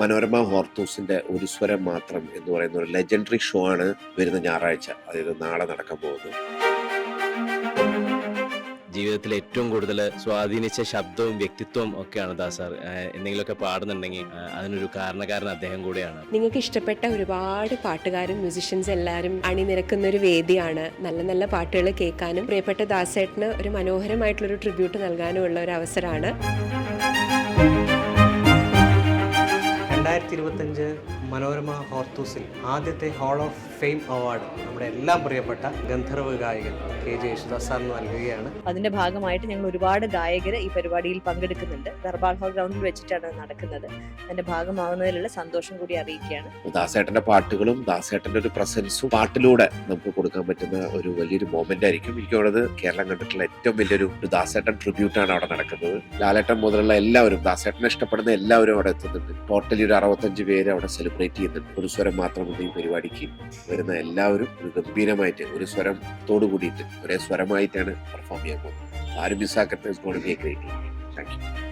മനോരമ ഹോർത്തൂസിന്റെ ഒരു സ്വരം മാത്രം എന്ന് പറയുന്ന ഒരു ലെജൻഡറി ഷോ ആണ് വരുന്ന ഞായറാഴ്ച. അതായത് നാളെ നടക്കാൻ പോകുന്നത്. ജീവിതത്തിൽ ഏറ്റവും കൂടുതൽ സ്വാധീനിച്ച ശബ്ദവും വ്യക്തിത്വവും ഒക്കെയാണ് ദാസർ സാർ. എന്തെങ്കിലുമൊക്കെ പാടുന്നുണ്ടെങ്കിൽ അതിനൊരു കാരണക്കാരൻ അദ്ദേഹം കൂടിയാണ്. നിങ്ങൾക്ക് ഇഷ്ടപ്പെട്ട ഒരുപാട് പാട്ടുകാരും മ്യൂസിഷ്യൻസ് എല്ലാവരും അണിനിരക്കുന്ന ഒരു വേദിയാണ്. നല്ല നല്ല പാട്ടുകൾ കേൾക്കാനും പ്രിയപ്പെട്ട ദാസേട്ടന് ഒരു മനോഹരമായിട്ടുള്ളൊരു ട്രിബ്യൂട്ട് നൽകാനും ഉള്ള ഒരു അവസരമാണ്. രണ്ടായിരത്തി ഇരുപത്തഞ്ച് മനോരമ ഹോർത്തൂസിൽ ആദ്യത്തെ ഹാൾ ഓഫ് ഫെയിം അവാർഡ് നമ്മുടെ എല്ലാം പ്രിയപ്പെട്ട ഗന്ധർവ ഗായകൻ കെ ജെ യേശുദാസ് സാറിന് നൽകുകയാണ്. അതിന്റെ ഭാഗമായിട്ട് ഞങ്ങൾ ഒരുപാട് ഗായകർ ഈ പരിപാടിയിൽ പങ്കെടുക്കുന്നുണ്ട്. ദർബാർ ഹാൾ ഗ്രൗണ്ടിൽ വെച്ചിട്ടാണ് നടക്കുന്നത്. അതിന്റെ ഭാഗമാവുന്നതിലുള്ള സന്തോഷം കൂടി അറിയിക്കുകയാണ്. ദാസേട്ടന്റെ പാട്ടുകളും ദാസേട്ടന്റെ ഒരു പ്രസൻസും പാട്ടിലൂടെ നമുക്ക് കൊടുക്കാൻ പറ്റുന്ന ഒരു വലിയൊരു മൊമെന്റ് ആയിരിക്കും. എനിക്ക് തോന്നുന്നത് കേരളം കണ്ടിട്ടുള്ള ഏറ്റവും വലിയൊരു ദാസേട്ടൻ ട്രിബ്യൂട്ടാണ് അവിടെ നടക്കുന്നത്. ലാലേട്ടൻ മുതലുള്ള എല്ലാവരും ദാസേട്ടനെ ഇഷ്ടപ്പെടുന്ന എല്ലാവരും അവിടെ എത്തുന്നുണ്ട്. ടോട്ടലി ഒരു അറുപത്തഞ്ച് പേര് അവിടെ സെലിബ്രേറ്റ് ചെയ്യുന്നുണ്ട്. ഒരു സ്വരം മാത്രമുണ്ട് ഈ പരിപാടിക്ക്. വരുന്ന എല്ലാവരും ഒരു ഗംഭീരമായിട്ട് ഒരു സ്വരത്തോടു കൂടിയിട്ട് ഒരേ സ്വരമായിട്ടാണ് പെർഫോം ചെയ്യാൻ പോകുന്നത്. ആരും മിസ്സാക്കട്ടെ ഗ്രേറ്റ് താങ്ക് യു